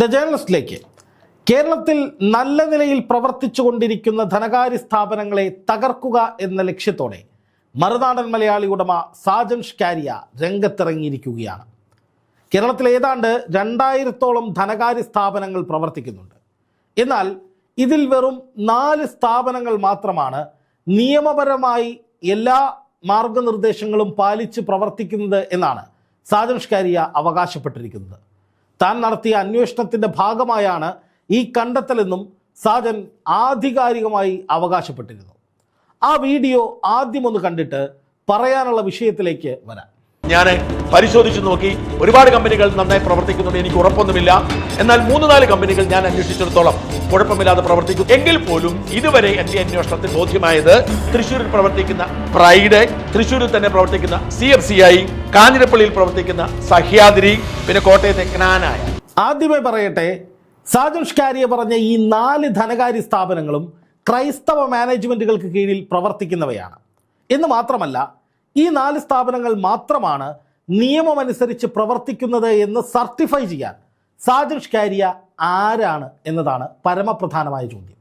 The ജേർണലിസ്റ്റിലേക്ക്. കേരളത്തിൽ നല്ല നിലയിൽ പ്രവർത്തിച്ചുകൊണ്ടിരിക്കുന്ന ധനകാര്യ സ്ഥാപനങ്ങളെ തകർക്കുക എന്ന ലക്ഷ്യത്തോടെ മറുനാടൻ മലയാളി ഉടമ സാജൻ ഷ്കാരിയ രംഗത്തിറങ്ങിയിരിക്കുകയാണ്. കേരളത്തിൽ ഏതാണ്ട് രണ്ടായിരത്തോളം ധനകാര്യ സ്ഥാപനങ്ങൾ പ്രവർത്തിക്കുന്നുണ്ട്. എന്നാൽ ഇതിൽ വെറും നാല് സ്ഥാപനങ്ങൾ മാത്രമാണ് നിയമപരമായി എല്ലാ മാർഗനിർദ്ദേശങ്ങളും പാലിച്ച് പ്രവർത്തിക്കുന്നത് എന്നാണ് സാജൻ ഷ്കാരിയ അവകാശപ്പെട്ടിരിക്കുന്നത്. താൻ നടത്തിയ അന്വേഷണത്തിന്റെ ഭാഗമായാണ് ഈ കണ്ടെത്തലെന്നും സാജൻ ആധികാരികമായി അവകാശപ്പെട്ടിരുന്നു ആ വീഡിയോ ആദ്യമൊന്ന് കണ്ടിട്ട് പറയാനുള്ള വിഷയത്തിലേക്ക് വരാം. ഞാൻ പരിശോധിച്ച് നോക്കി. ഒരുപാട് കമ്പനികൾ നന്നായി പ്രവർത്തിക്കുന്നുണ്ട്. എനിക്ക് ഉറപ്പൊന്നുമില്ല. എന്നാൽ മൂന്ന് നാല് കമ്പനികൾ ഞാൻ അന്വേഷിച്ചിടത്തോളം കുഴപ്പമില്ലാതെ പ്രവർത്തിക്കും. എങ്കിൽ പോലും ഇതുവരെ എന്റെ അന്വേഷണത്തിൽ ബോധ്യമായത് തൃശ്ശൂരിൽ പ്രവർത്തിക്കുന്ന പ്രൈഡ് തൃശ്ശൂരിൽ തന്നെ പ്രവർത്തിക്കുന്ന സി എഫ് സി ഐ കാഞ്ഞിരപ്പള്ളിയിൽ പ്രവർത്തിക്കുന്ന സഹ്യാദ്രി പിന്നെ കോട്ടയത്തെ ക്നാനായ. ആദ്യമേ പറയട്ടെ സാജുഷ് ഷ്കാരിയ പറഞ്ഞ ഈ നാല് ധനകാര്യ സ്ഥാപനങ്ങളും ക്രൈസ്തവ മാനേജ്മെന്റുകൾക്ക് കീഴിൽ പ്രവർത്തിക്കുന്നവയാണ്. എന്ന് മാത്രമല്ല ഈ നാല് സ്ഥാപനങ്ങൾ മാത്രമാണ് നിയമമനുസരിച്ച് പ്രവർത്തിക്കുന്നത് എന്ന് സർട്ടിഫൈ ചെയ്യാൻ. സാജിഷ് കാരിയ ആരാണ് എന്നതാണ് പരമപ്രധാനമായ ചോദ്യം.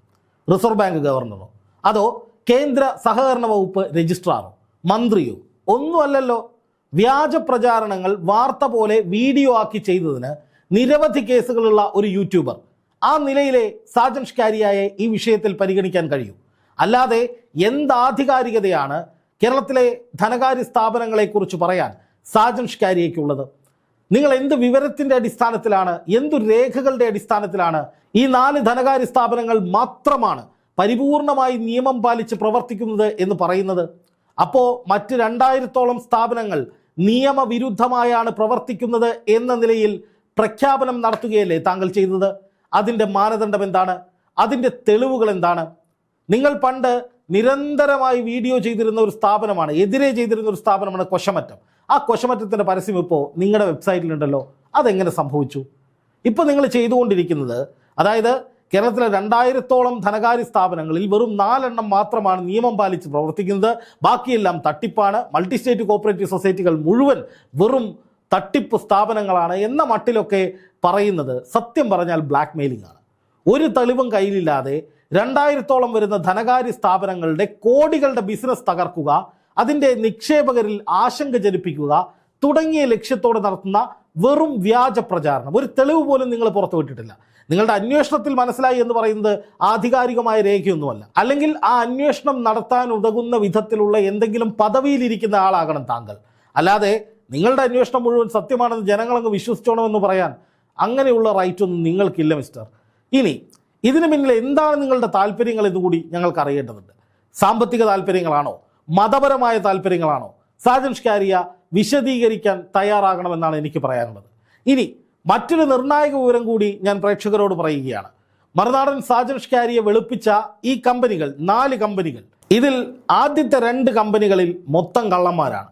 റിസർവ് ബാങ്ക് ഗവർണറോ അതോ കേന്ദ്ര സഹകരണ വകുപ്പ് രജിസ്ട്രാറോ മന്ത്രിയോ ഒന്നുമല്ലല്ലോ. വ്യാജ പ്രചാരണങ്ങൾ വാർത്ത പോലെ വീഡിയോ ആക്കി ചെയ്തതിന് നിരവധി കേസുകളുള്ള ഒരു യൂട്യൂബർ. ആ നിലയിലെ സാജൻഷ്കാരിയായ ഈ വിഷയത്തിൽ പരിഗണിക്കാൻ കഴിയൂ. അല്ലാതെ എന്താധികാരികതയാണ് കേരളത്തിലെ ധനകാര്യ സ്ഥാപനങ്ങളെക്കുറിച്ച് പറയാൻ സാജൻ ഷിക്കാരിയേക്കുള്ളത് നിങ്ങൾ എന്ത് വിവരത്തിന്റെ അടിസ്ഥാനത്തിലാണ് എന്തു രേഖകളുടെ അടിസ്ഥാനത്തിലാണ് ഈ നാല് ധനകാര്യ സ്ഥാപനങ്ങൾ മാത്രമാണ് പരിപൂർണമായി നിയമം പാലിച്ച് പ്രവർത്തിക്കുന്നത് എന്ന് പറയുന്നത്? അപ്പോൾ മറ്റ് രണ്ടായിരത്തോളം സ്ഥാപനങ്ങൾ നിയമവിരുദ്ധമായാണ് പ്രവർത്തിക്കുന്നത് എന്ന നിലയിൽ പ്രഖ്യാപനം നടത്തുകയല്ലേ താങ്കൾ ചെയ്തത്? അതിന്റെ മാനദണ്ഡം എന്താണ്? അതിന്റെ തെളിവുകൾ എന്താണ്? നിങ്ങൾ പണ്ട് നിരന്തരമായി വീഡിയോ ചെയ്തിരുന്ന ഒരു സ്ഥാപനമാണ് എതിരെ ചെയ്തിരുന്ന ഒരു സ്ഥാപനമാണ് കൊശമറ്റം. ആ കൊശമറ്റത്തിന്റെ പരസ്യം ഇപ്പോൾ നിങ്ങളുടെ വെബ്സൈറ്റിലുണ്ടല്ലോ അതെങ്ങനെ സംഭവിച്ചു? ഇപ്പോൾ നിങ്ങൾ ചെയ്തുകൊണ്ടിരിക്കുന്നത് അതായത് കേരളത്തിലെ രണ്ടായിരത്തോളം ധനകാര്യ സ്ഥാപനങ്ങളിൽ വെറും നാലെണ്ണം മാത്രമാണ് നിയമം പാലിച്ച് പ്രവർത്തിക്കുന്നത്. ബാക്കിയെല്ലാം തട്ടിപ്പാണ്. മൾട്ടി സ്റ്റേറ്റ് കോപ്പറേറ്റീവ് സൊസൈറ്റികൾ മുഴുവൻ വെറും തട്ടിപ്പ് സ്ഥാപനങ്ങളാണ് എന്ന മട്ടിലൊക്കെ പറയുന്നത് സത്യം പറഞ്ഞാൽ ബ്ലാക്ക് മെയിലിംഗ് ആണ് ഒരു തെളിവും കയ്യിലില്ലാതെ രണ്ടായിരത്തോളം വരുന്ന ധനകാര്യ സ്ഥാപനങ്ങളുടെ കോടികളുടെ ബിസിനസ് തകർക്കുക അതിന്റെ നിക്ഷേപകരിൽ ആശങ്ക ജനിപ്പിക്കുക തുടങ്ങിയ ലക്ഷ്യത്തോടെ നടത്തുന്ന വെറും വ്യാജ പ്രചാരണം. ഒരു തെളിവ് പോലും നിങ്ങൾ പുറത്തുവിട്ടിട്ടില്ല നിങ്ങളുടെ അന്വേഷണത്തിൽ മനസ്സിലായി എന്ന് പറയുന്നത് ആധികാരികമായ രേഖയൊന്നുമല്ല. അല്ലെങ്കിൽ ആ അന്വേഷണം നടത്താൻ ഉതകുന്ന വിധത്തിലുള്ള എന്തെങ്കിലും പദവിയിലിരിക്കുന്ന ആളാകണം താങ്കൾ. അല്ലാതെ നിങ്ങളുടെ അന്വേഷണം മുഴുവൻ സത്യമാണെന്ന് ജനങ്ങളങ്ങ് വിശ്വസിച്ചോണമെന്ന് പറയാൻ അങ്ങനെയുള്ള റൈറ്റ് ഒന്നും നിങ്ങൾക്കില്ല മിസ്റ്റർ ഇനി ഇതിന് പിന്നിൽ എന്താണ് നിങ്ങളുടെ താല്പര്യങ്ങൾ എന്നുകൂടി ഞങ്ങൾക്ക് അറിയേണ്ടതുണ്ട്. സാമ്പത്തിക താല്പര്യങ്ങളാണോ? മതപരമായ താല്പര്യങ്ങളാണോ? സാജൻ ഷ്കാരിയ വിശദീകരിക്കാൻ തയ്യാറാകണമെന്നാണ് എനിക്ക് പറയാനുള്ളത്. ഇനി മറ്റൊരു നിർണായക വിവരം കൂടി ഞാൻ പ്രേക്ഷകരോട് പറയുകയാണ്. മറുനാടൻ സാജൻ ഷ്കാരിയെ വെളുപ്പിച്ച ഈ കമ്പനികൾ നാല് കമ്പനികൾ ഇതിൽ ആദ്യത്തെ രണ്ട് കമ്പനികളിൽ മൊത്തം കള്ളന്മാരാണ്.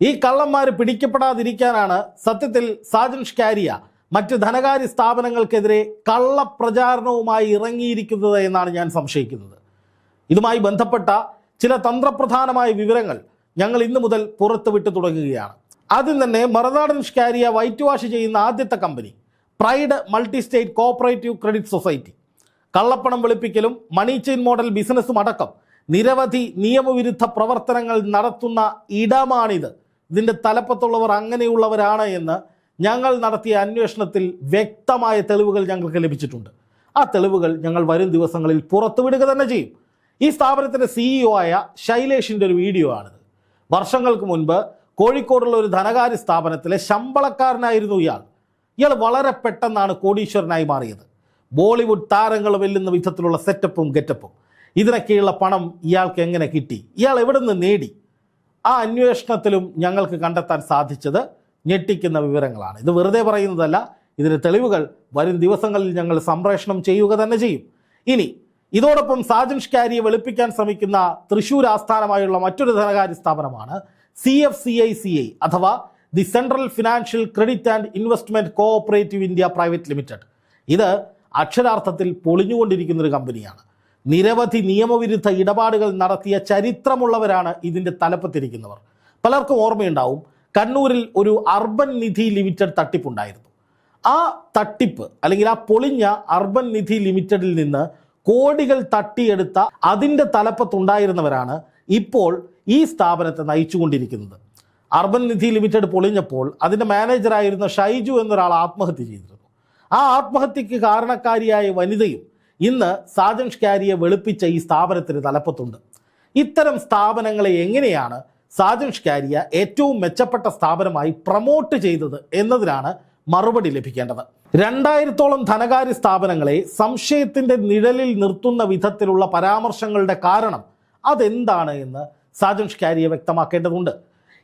ഈ കള്ളന്മാർ പിടിക്കപ്പെടാതിരിക്കാനാണ് സത്യത്തിൽ സാജൻ ഷ്കാരിയ മറ്റ് ധനകാര്യ സ്ഥാപനങ്ങൾക്കെതിരെ കള്ളപ്രചാരണവുമായി ഇറങ്ങിയിരിക്കുന്നത് എന്നാണ് ഞാൻ സംശയിക്കുന്നത്. ഇതുമായി ബന്ധപ്പെട്ട ചില തന്ത്രപ്രധാനമായ വിവരങ്ങൾ ഞങ്ങൾ ഇന്നു മുതൽ പുറത്തുവിട്ട് തുടങ്ങുകയാണ്. ആദ്യം തന്നെ മറുനാടൻ ഷ്കാരിയ വൈറ്റ് വാഷ് ചെയ്യുന്ന ആദ്യത്തെ company Pride multi state cooperative credit society. കള്ളപ്പണം വെളുപ്പിക്കലും മണി ചെയിൻ മോഡൽ ബിസിനസ്സും അടക്കം നിരവധി നിയമവിരുദ്ധ പ്രവർത്തനങ്ങൾ നടത്തുന്ന ഇടമാണിത്. ഇതിന്റെ തലപ്പത്തുള്ളവർ അങ്ങനെയുള്ളവരാണ് എന്ന് ഞങ്ങൾ നടത്തിയ അന്വേഷണത്തിൽ വ്യക്തമായ തെളിവുകൾ ഞങ്ങൾക്ക് ലഭിച്ചിട്ടുണ്ട്. ആ തെളിവുകൾ ഞങ്ങൾ വരും ദിവസങ്ങളിൽ പുറത്തുവിടുക തന്നെ ചെയ്യും. ഈ സ്ഥാപനത്തിന്റെ സിഇഒ ആയ ശൈലേഷിന്റെ ഒരു വീഡിയോ ആണിത്. വർഷങ്ങൾക്ക് മുൻപ് കോഴിക്കോടുള്ള ഒരു ധനകാര്യ സ്ഥാപനത്തിലെ ശമ്പളക്കാരനായിരുന്നു ഇയാൾ. ഇയാൾ വളരെ പെട്ടെന്നാണ് കോടീശ്വരനായി മാറിയത്. ബോളിവുഡ് താരങ്ങൾ വെല്ലുന്ന വിധത്തിലുള്ള സെറ്റപ്പും ഗെറ്റപ്പും. ഇതിനൊക്കെയുള്ള പണം ഇയാൾക്ക് എങ്ങനെ കിട്ടി? ഇയാൾ എവിടെ നിന്ന് നേടി? ആ അന്വേഷണത്തിലും ഞങ്ങൾക്ക് കണ്ടെത്താൻ സാധിച്ചത് ഞെട്ടിക്കുന്ന വിവരങ്ങളാണ്. ഇത് വെറുതെ പറയുന്നതല്ല ഇതിന് തെളിവുകൾ വരും ദിവസങ്ങളിൽ ഞങ്ങൾ സംപ്രേഷണം ചെയ്യുക തന്നെ ചെയ്യും. ഇനി ഇതോടൊപ്പം സാജൻ ഷ്കാരിയെ വെളുപ്പിക്കാൻ ശ്രമിക്കുന്ന തൃശൂർ ആസ്ഥാനമായുള്ള മറ്റൊരു ധനകാര്യ സ്ഥാപനമാണ് C F C I C I അഥവാ the Central Financial Credit and Investment Cooperative India private limited. ഇത് അക്ഷരാർത്ഥത്തിൽ പൊളിഞ്ഞുകൊണ്ടിരിക്കുന്ന ഒരു കമ്പനിയാണ്. നിരവധി നിയമവിരുദ്ധ ഇടപാടുകൾ നടത്തിയ ചരിത്രമുള്ളവരാണ് ഇതിന്റെ തലപ്പത്തിരിക്കുന്നവർ. പലർക്കും ഓർമ്മയുണ്ടാവും കണ്ണൂരിൽ ഒരു അർബൻ നിധി ലിമിറ്റഡ് തട്ടിപ്പുണ്ടായിരുന്നു. ആ തട്ടിപ്പ് അല്ലെങ്കിൽ ആ പൊളിഞ്ഞ അർബൻ നിധി ലിമിറ്റഡിൽ നിന്ന് കോടികൾ തട്ടിയെടുത്ത അതിന്റെ തലപ്പത്തുണ്ടായിരുന്നവരാണ് ഇപ്പോൾ ഈ സ്ഥാപനത്തെ നയിച്ചുകൊണ്ടിരിക്കുന്നത്. അർബൻ നിധി ലിമിറ്റഡ് പൊളിഞ്ഞപ്പോൾ അതിന്റെ മാനേജറായിരുന്ന ഷൈജു എന്നൊരാൾ ആത്മഹത്യ ചെയ്തിരുന്നു. ആ ആത്മഹത്യക്ക് കാരണക്കാരിയായ വനിതയും ഇന്ന് സാജൻ ഷ്കാരിയെ വെളുപ്പിച്ച ഈ സ്ഥാപനത്തിന് തലപ്പത്തുണ്ട്. ഇത്തരം സ്ഥാപനങ്ങളെ എങ്ങനെയാണ് സാജൻ കാരിയ ഏറ്റവും മെച്ചപ്പെട്ട സ്ഥാപനമായി പ്രൊമോട്ട് ചെയ്തത് എന്നതിനാണ് മറുപടി ലഭിക്കേണ്ടത്. രണ്ടായിരത്തോളം ധനകാര്യ സ്ഥാപനങ്ങളെ സംശയത്തിന്റെ നിഴലിൽ നിർത്തുന്ന വിധത്തിലുള്ള പരാമർശങ്ങളുടെ കാരണം അതെന്താണ് എന്ന് സാജൻഷ് കാരിയ വ്യക്തമാക്കേണ്ടതുണ്ട്.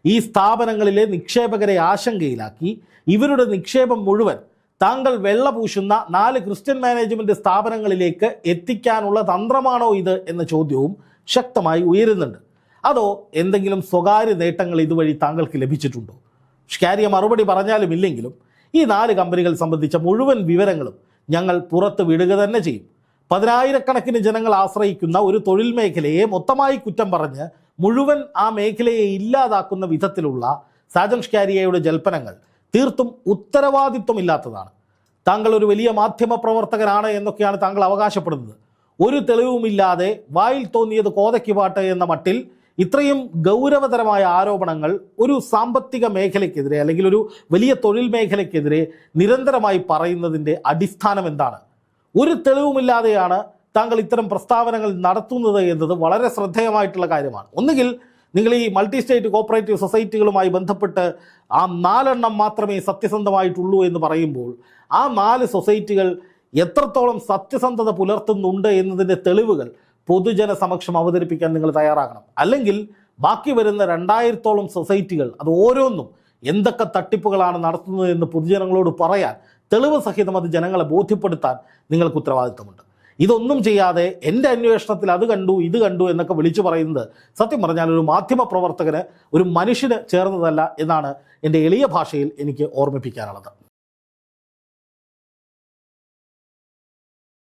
ഈ സ്ഥാപനങ്ങളിലെ നിക്ഷേപകരെ ആശങ്കയിലാക്കി ഇവരുടെ നിക്ഷേപം മുഴുവൻ താങ്കൾ വെള്ള പൂശുന്ന നാല് ക്രിസ്ത്യൻ മാനേജ്മെന്റ് സ്ഥാപനങ്ങളിലേക്ക് എത്തിക്കാനുള്ള തന്ത്രമാണോ ഇത് എന്ന ചോദ്യവും ശക്തമായി ഉയരുന്നുണ്ട്. അതോ എന്തെങ്കിലും സ്വകാര്യ നേട്ടങ്ങൾ ഇതുവഴി താങ്കൾക്ക് ലഭിച്ചിട്ടുണ്ടോ? ഷ്കാരിയ മറുപടി പറഞ്ഞാലും ഇല്ലെങ്കിലും ഈ നാല് കമ്പനികൾ സംബന്ധിച്ച മുഴുവൻ വിവരങ്ങളും ഞങ്ങൾ പുറത്ത് വിടുക തന്നെ ചെയ്യും. പതിനായിരക്കണക്കിന് ജനങ്ങൾ ആശ്രയിക്കുന്ന ഒരു തൊഴിൽ മേഖലയെ മൊത്തമായി കുറ്റം പറഞ്ഞ് മുഴുവൻ ആ മേഖലയെ ഇല്ലാതാക്കുന്ന വിധത്തിലുള്ള സാജൻ ഷ്കാരിയയുടെ ജൽപ്പനങ്ങൾ തീർത്തും ഉത്തരവാദിത്വമില്ലാത്തതാണ്. താങ്കൾ ഒരു വലിയ മാധ്യമ പ്രവർത്തകനാണ് എന്നൊക്കെയാണ് താങ്കൾ അവകാശപ്പെടുന്നത്. ഒരു തെളിവുമില്ലാതെ വായിൽ തോന്നിയത് കോതയ്ക്ക് പാട്ട് എന്ന മട്ടിൽ ഇത്രയും ഗൗരവതരമായ ആരോപണങ്ങൾ ഒരു സാമ്പത്തിക മേഖലയ്ക്കെതിരെ അല്ലെങ്കിൽ ഒരു വലിയ തൊഴിൽ മേഖലയ്ക്കെതിരെ നിരന്തരമായി പറയുന്നതിന്റെ അടിസ്ഥാനം എന്താണ്? ഒരു തെളിവുമില്ലാതെയാണ് താങ്കൾ ഇത്തരം പ്രസ്താവനകൾ നടത്തുന്നത് എന്നത് വളരെ ശ്രദ്ധേയമായിട്ടുള്ള കാര്യമാണ്. ഒന്നുകിൽ നിങ്ങൾ ഈ മൾട്ടി സ്റ്റേറ്റ് കോപ്പറേറ്റീവ് സൊസൈറ്റികളുമായി ബന്ധപ്പെട്ട് ആ നാലെണ്ണം മാത്രമേ സത്യസന്ധമായിട്ടുള്ളൂ എന്ന് പറയുമ്പോൾ ആ നാല് സൊസൈറ്റികൾ എത്രത്തോളം സത്യസന്ധത പുലർത്തുന്നുണ്ട് എന്നതിന്റെ തെളിവുകൾ പൊതുജന സമക്ഷം അവതരിപ്പിക്കാൻ നിങ്ങൾ തയ്യാറാകണം. അല്ലെങ്കിൽ ബാക്കി വരുന്ന രണ്ടായിരത്തോളം സൊസൈറ്റികൾ അത് ഓരോന്നും എന്തൊക്കെ തട്ടിപ്പുകളാണ് നടത്തുന്നത് എന്ന് പൊതുജനങ്ങളോട് പറയാൻ തെളിവ് സഹിതം അത് ജനങ്ങളെ ബോധ്യപ്പെടുത്താൻ നിങ്ങൾക്ക് ഉത്തരവാദിത്തമുണ്ട്. ഇതൊന്നും ചെയ്യാതെ എന്റെ അന്വേഷണത്തിൽ അത് കണ്ടു ഇത് കണ്ടു എന്നൊക്കെ വിളിച്ചു പറയുന്നത് സത്യം പറഞ്ഞാൽ ഒരു മാധ്യമ പ്രവർത്തകന് ഒരു മനുഷ്യന് ചേർന്നതല്ല എന്നാണ് എന്റെ എളിയ ഭാഷയിൽ എനിക്ക് ഓർമ്മിപ്പിക്കാനുള്ളത്.